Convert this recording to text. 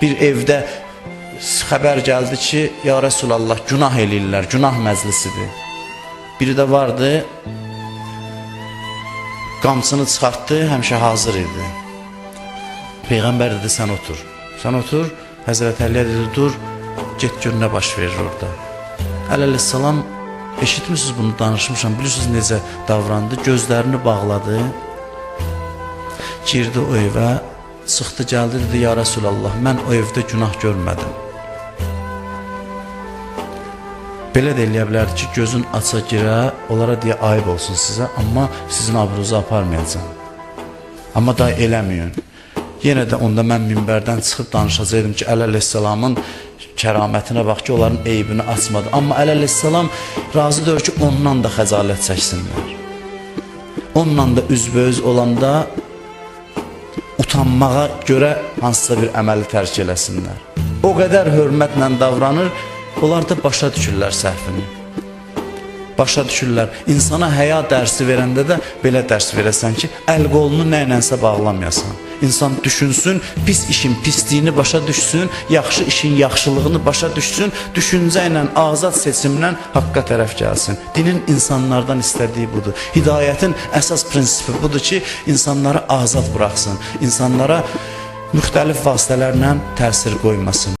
Bir evdə xəbər gəldi ki, ya Rəsulallah günah eləyirlər, günah məclisidir. Biri də vardı, qamçını çıxartdı, həmişə hazır idi. Peyğəmbər dedi, sən otur. Sən otur, Həzrət Əliyə dedi, dur, get gör nə baş verir orada. Əleyhissalam, eşitmişsiniz bunu danışmışam, bilirsiniz necə davrandı, gözlərini bağladı, girdi o evə, çıxdı gəldi dedi ya Rəsulallah mən o evdə günah görmədim. Belə də eləyə bilər ki, gözün aça girə, onlara deyə ayıb olsun sizə, amma sizin abrunuzu aparmayacağam. Amma da eləməyin. Yenə də onda mən minbərdən çıxıb danışacaqdım ki, əleyhissalamın kəramətinə bax ki, onların eybini açmadı. Amma əleyhissalam razı deyil ki, ondan da xəcalət çəksinlər. Onunla da üzbəüz olanda utanmağa görə hansısa bir əməli tərk eləsinlər. O qədər hörmətlə davranır, onlar da başa düşürlər səhvini. Başa düşürlər. İnsana həya dərsi verəndə də belə dərs verəsən ki, əl qolunu nə ilənsə bağlamayasan. İnsan düşünsün, pis işin pisliyini başa düşsün, yaxşı işin yaxşılığını başa düşsün, düşüncə ilə, azad seçimlə haqqa tərəf gəlsin. Dinin insanlardan istədiyi budur. Hidayətin əsas prinsipi budur ki, insanları azad buraxsın, insanlara müxtəlif vasitələrlə təsir qoymasın.